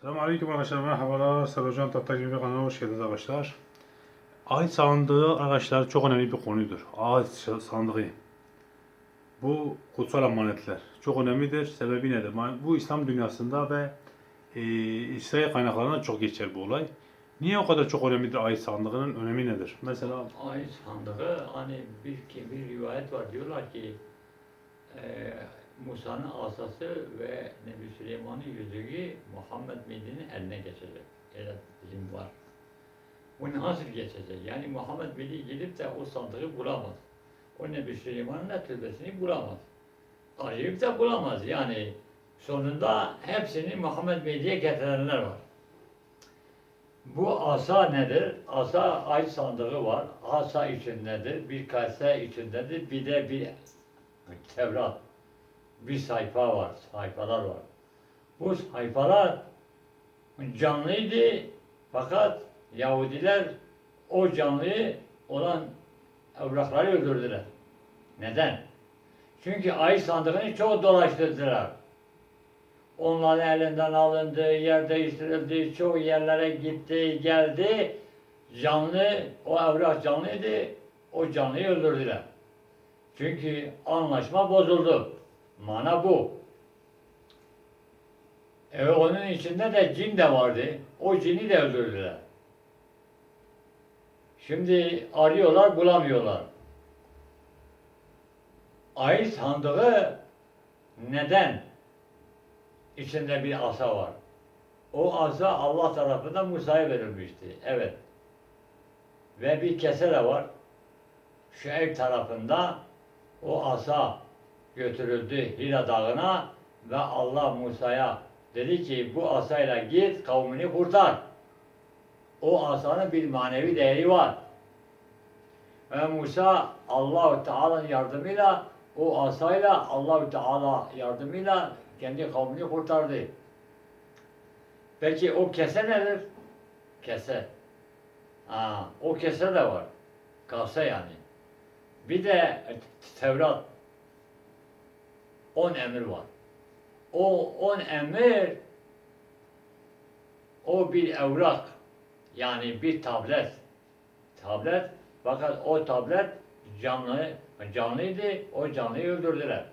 Selamünaleyküm arkadaşlar. Merhabalar. Sarıcan Tatlı gibi kanalına hoş geldiniz arkadaşlar. Ay sandığı arkadaşlar çok önemli bir konudur. Ay sandığı. Bu kutsal amanetler çok önemlidir. Sebebi nedir? Bu İslam dünyasında ve e, İsrail kaynaklarında çok geçer bu olay. Niye o kadar çok önemlidir ay sandığının önemi nedir? Mesela Ay sandığı hani bir, bir rivayet var diyorlar ki e, Musa'nın asası ve Nebi Süleyman'ın yüzüğü Muhammed Medine'nin eline geçecek. Öyle bilim var. Bu nasıl geçecek? Yani Muhammed Medi gidip de o sandığı bulamaz. O Nebi Süleyman'ın da türbesini bulamaz. Arayıp da bulamaz. Yani sonunda hepsini Muhammed Medi'ye getirenler var. Bu asa nedir? Asa ay sandığı var. Asa içindedir. Bir kase içindedir. Bir de bir Tevrat. Bir sayfa var. Sayfalar var. Bu sayfalar canlıydı. Fakat Yahudiler o canlıyı olan evrakları öldürdüler. Neden? Çünkü ay sandığını çok dolaştırdılar. Onların elinden alındı, yer değiştirildi, çoğu yerlere gitti, geldi. Canlı, o evrak canlıydı, o canlıyı öldürdüler. Çünkü anlaşma bozuldu. Mana bu. E onun içinde de cin de vardı. O cini de öldürdüler. Şimdi arıyorlar, bulamıyorlar. Ay sandığı neden? İçinde bir asa var. O asa Allah tarafından Musa'ya verilmişti. Evet. Ve bir kese de var. Şuayb tarafında o asa götürüldü Hira Dağı'na ve Allah Musa'ya dedi ki bu asayla git kavmini kurtar. O asanın bir manevi değeri var. Ve Musa Allahu Teala'nın yardımıyla o asayla Allahu Teala yardımıyla kendi kavmini kurtardı. Peki o kese nedir? Kese. Aa, o kese de var. Kase yani. Bir de Tevrat. On emir var. O on emir o bir evrak. Yani bir tablet. Tablet fakat o tablet canlı canlıydı. O canlıyı öldürdüler.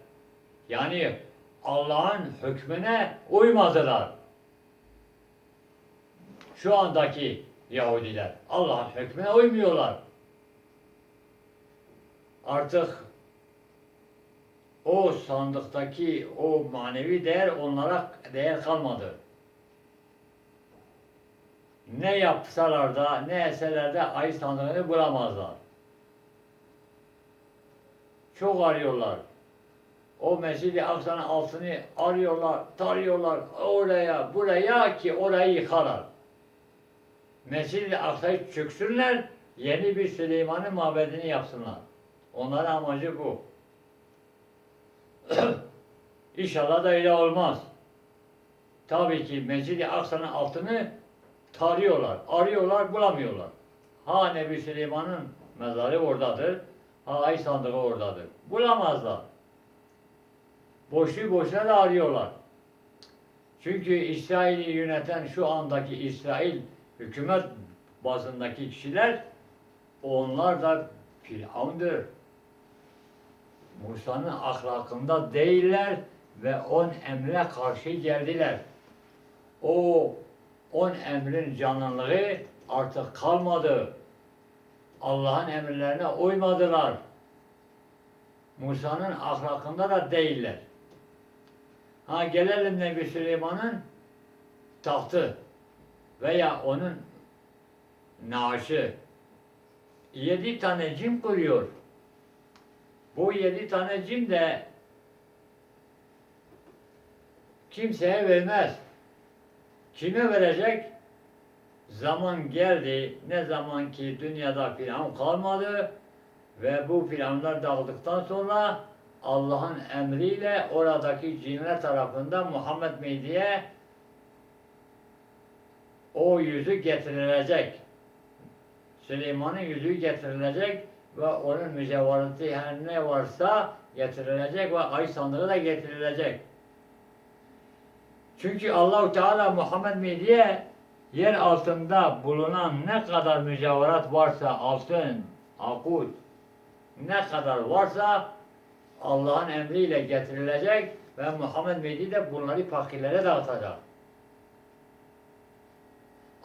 Yani Allah'ın hükmüne uymadılar. Şu andaki Yahudiler Allah'ın hükmüne uymuyorlar. Artık o sandıktaki o manevi değer onlara değer kalmadı. Ne yapsalar da ne etseler de ay sandığını bulamazlar. Çok arıyorlar. O Mescid-i Aksa'nın altını arıyorlar, tarıyorlar oraya, buraya ki orayı yıkarlar. Mescid-i Aksa'yı çöksünler, yeni bir Süleyman'ın mabedini yapsınlar. Onların amacı bu. İnşallah da öyle olmaz. Tabii ki Mescid-i Aksa'nın altını tarıyorlar, arıyorlar, bulamıyorlar. Ha Nebi Süleyman'ın mezarı oradadır, ha ay sandığı oradadır. Bulamazlar. Boşu boşuna da arıyorlar. Çünkü İsrail'i yöneten şu andaki İsrail hükümet bazındaki kişiler onlar da Firavun'dur. Musa'nın ahlakında değiller ve on emre karşı geldiler. O on emrin canlılığı artık kalmadı. Allah'ın emirlerine uymadılar. Musa'nın ahlakında da değiller. Ha gelelim Nebi Süleyman'ın tahtı veya onun naaşı. Yedi tane cim kuruyor. Bu yedi tane cim de kimseye vermez. Kime verecek? Zaman geldi. Ne zaman ki dünyada filan kalmadı ve bu filanlar dağıldıktan sonra Allah'ın emriyle oradaki cinler tarafından Muhammed Mehdi'ye o yüzü getirilecek. Süleyman'ın yüzüğü getirilecek ve onun mücevherati her ne varsa getirilecek ve ay sandığı da getirilecek. Çünkü Allahu Teala Muhammed Mehdi'ye yer altında bulunan ne kadar mücevherat varsa altın, akut ne kadar varsa Allah'ın emriyle getirilecek ve Muhammed Mehdi de bunları fakirlere dağıtacak.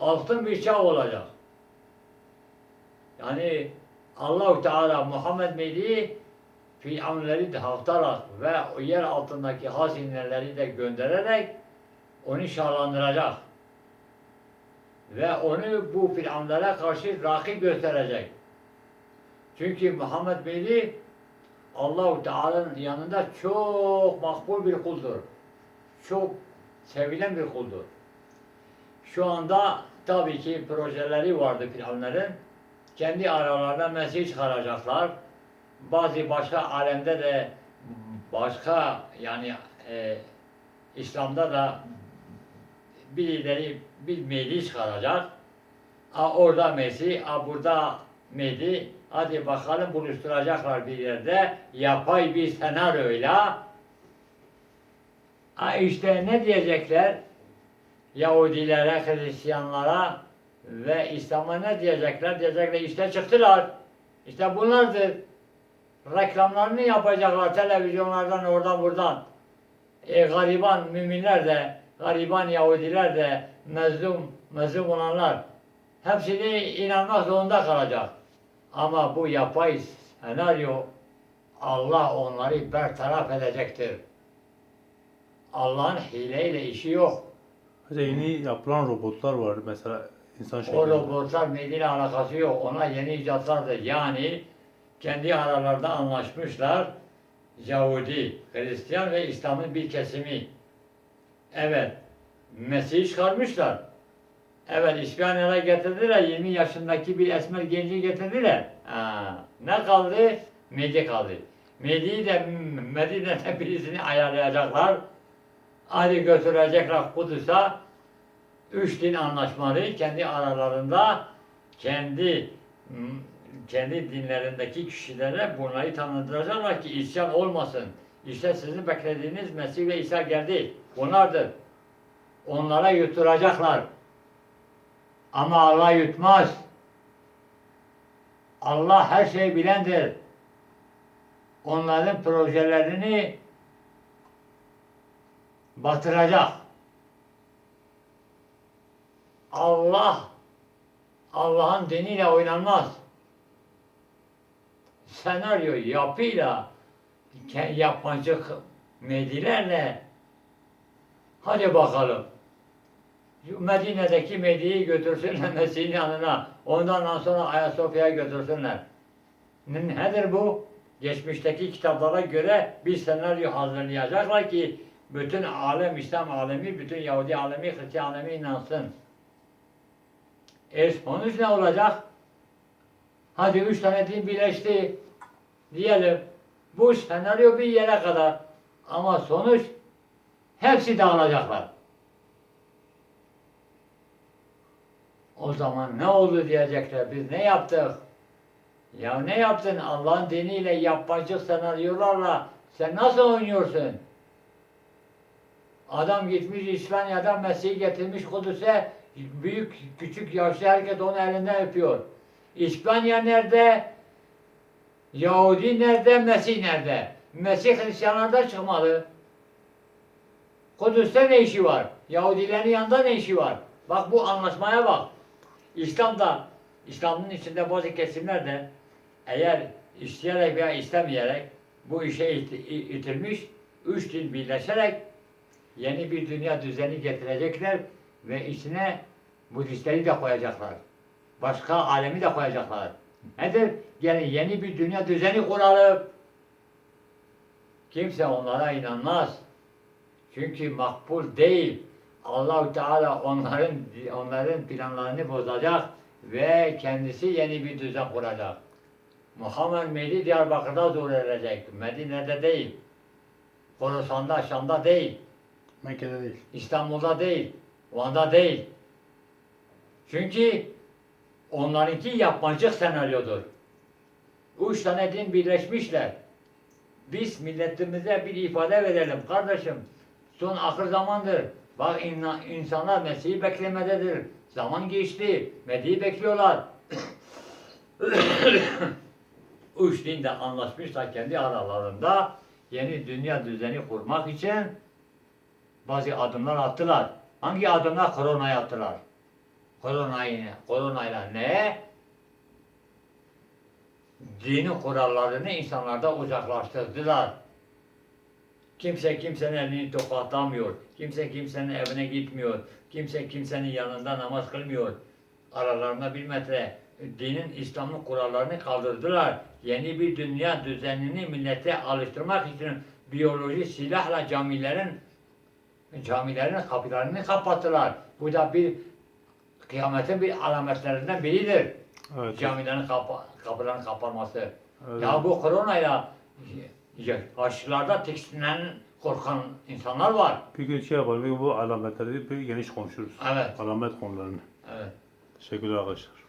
Altın bir çağ olacak. Yani Allahu Teala Muhammed Mehdi Firavunları dağıtarak ve o yer altındaki hazineleri de göndererek onu şahlandıracak. Ve onu bu Firavunlara karşı rakip gösterecek. Çünkü Muhammed Mehdi Allahu Teala'nın yanında çok makbul bir kuldur. Çok sevilen bir kuldur. Şu anda tabii ki projeleri vardı Firavunların. Kendi aralarında Mesih çıkaracaklar. Bazı başka alemde de başka yani e, İslam'da da birileri bir Mehdi çıkaracak. A, orada Mesih, a, burada Mehdi. Hadi bakalım buluşturacaklar bir yerde. Yapay bir senaryoyla. A, işte ne diyecekler? Yahudilere, Hristiyanlara ve İslam'a ne diyecekler? Diyecekler işte çıktılar. İşte bunlardır. Reklamlarını yapacaklar televizyonlardan oradan buradan. E, gariban müminler de, gariban Yahudiler de, mezlum, mezlum olanlar hepsini inanmak zorunda kalacak. Ama bu yapay senaryo Allah onları bertaraf edecektir. Allah'ın hileyle işi yok. Mesela yeni yapılan robotlar var mesela insan O robotlar mediyle alakası yok. Ona yeni icatlardır. Yani kendi aralarında anlaşmışlar. Yahudi, Hristiyan ve İslam'ın bir kesimi. Evet. Mesih'i çıkarmışlar. Evet İspanya'ya getirdiler. 20 yaşındaki bir esmer genci getirdiler. Ha, ne kaldı? Mehdi kaldı. Mehdi'yi de Medine'de birisini ayarlayacaklar. Hadi götürecekler Kudüs'a. Üç din anlaşmalı kendi aralarında kendi m, kendi dinlerindeki kişilere bunları tanıtacaklar ki isyan olmasın. İşte sizin beklediğiniz Mesih ve İsa geldi. Bunlardır. Onlara yutturacaklar. Ama Allah yutmaz. Allah her şeyi bilendir. Onların projelerini batıracak. Allah Allah'ın diniyle oynanmaz. Senaryo yapıyla yapmacık medilerle hadi bakalım. Medine'deki Medi'yi götürsünler Mesih'in yanına. Ondan sonra Ayasofya'ya götürsünler. Ne- Nedir bu? Geçmişteki kitaplara göre bir senaryo hazırlayacaklar ki bütün alem, İslam alemi, bütün Yahudi alemi, Hristiyan alemi inansın. E sonuç ne olacak? Hadi üç tane din birleşti diyelim. Bu senaryo bir yere kadar. Ama sonuç hepsi dağılacaklar. O zaman ne oldu diyecekler. Biz ne yaptık? Ya ne yaptın? Allah'ın diniyle yapmacık senaryolarla sen nasıl oynuyorsun? Adam gitmiş İspanya'dan Mesih'i getirmiş Kudüs'e büyük küçük yaşlı herkes onu elinden öpüyor. İspanya nerede? Yahudi nerede? Mesih nerede? Mesih Hristiyanlarda çıkmalı. Kudüs'te ne işi var? Yahudilerin yanında ne işi var? Bak bu anlaşmaya bak. İslam'da, İslam'ın içinde bazı kesimler de eğer isteyerek veya istemeyerek bu işe it- itilmiş, üç din birleşerek yeni bir dünya düzeni getirecekler ve içine Budistleri de koyacaklar. Başka alemi de koyacaklar. Nedir? Yani yeni bir dünya düzeni kuralım. Kimse onlara inanmaz. Çünkü makbul değil. Allahu Teala onların onların planlarını bozacak ve kendisi yeni bir düzen kuracak. Muhammed Mehdi Diyarbakır'da zuhur edecek. Medine'de değil. Horasan'da, Şam'da değil. Mekke'de değil. İstanbul'da değil, Van'da değil. Çünkü onlarınki yapmacık senaryodur. Üç tane din birleşmişler. Biz milletimize bir ifade verelim kardeşim. Son ahir zamandır. Bak inna- insanlar Mesih'i beklemededir. Zaman geçti. Mehdi'yi bekliyorlar. Üç din de anlaşmışlar kendi aralarında yeni dünya düzeni kurmak için bazı adımlar attılar. Hangi adımlar? Koronayı attılar. Koronayı, koronayla ne? Dinin kurallarını insanlarda uzaklaştırdılar. Kimse kimsenin elini tokatlamıyor. Kimse kimsenin evine gitmiyor. Kimse kimsenin yanında namaz kılmıyor. Aralarında bir metre dinin İslam'ın kurallarını kaldırdılar. Yeni bir dünya düzenini millete alıştırmak için biyoloji silahla camilerin camilerin kapılarını kapattılar. Bu da bir kıyametin bir alametlerinden biridir. Evet. Camilerin kapa kapılarının kapanması. Evet. Ya bu koronayla aşılarda tiksinen korkan insanlar var. Bir gün şey yapalım. Bu alametleri bir geniş konuşuruz. Evet. Alamet konularını. Evet. Teşekkürler arkadaşlar.